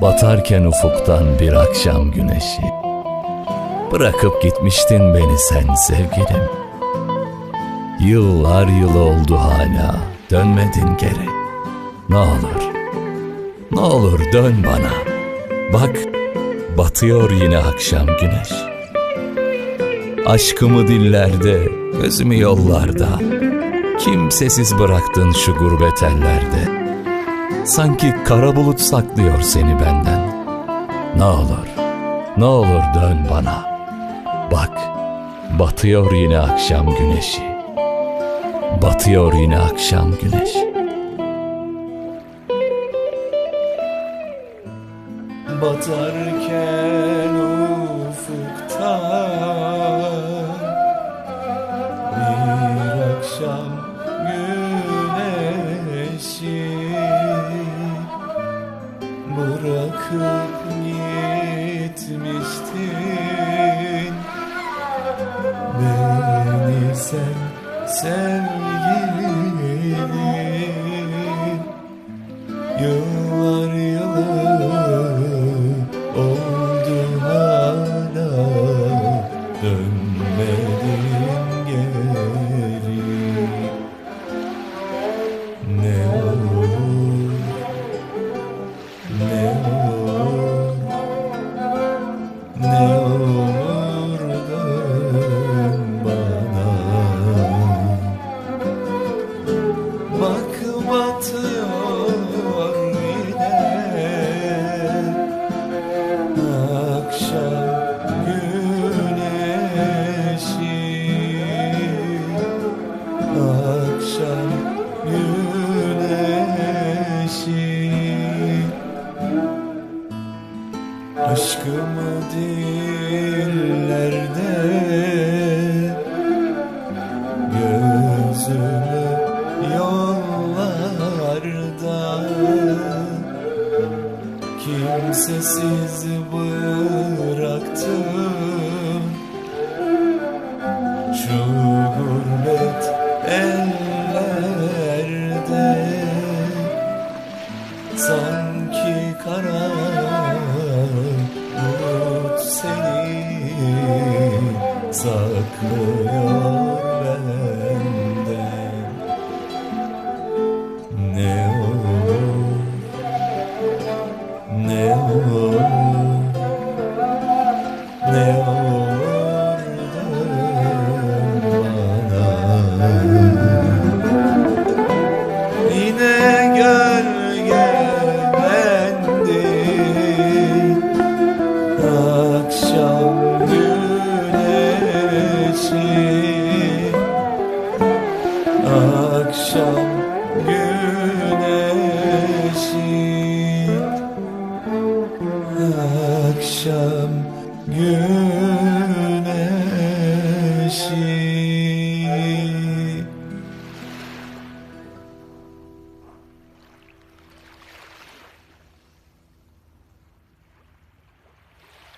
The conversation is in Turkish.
Batarken ufuktan bir akşam güneşi. Bırakıp gitmiştin beni sen sevgilim. Yıllar yıl oldu hala dönmedin geri. Ne olur, ne olur dön bana. Bak batıyor yine akşam güneş. Aşkımı dillerde, gözümü yollarda. Kimsesiz bıraktın şu gurbet ellerde Sanki kara bulut saklıyor seni benden. Ne olur, ne olur dön bana. Bak, batıyor yine akşam güneşi. Batıyor yine akşam güneşi. Batarken ufukta Bırakıp gitmiştin. Beni sen sevgilim Yıllar yılı oldu hala. Dönmedin Aşkımı dillerde Gözümü yollarda Kimsesiz bıraktım Şu gurbet ellerde Sanki kara bulut seni saklıyor benden. Ne olur, ne olur, güneşi Akşam güneşi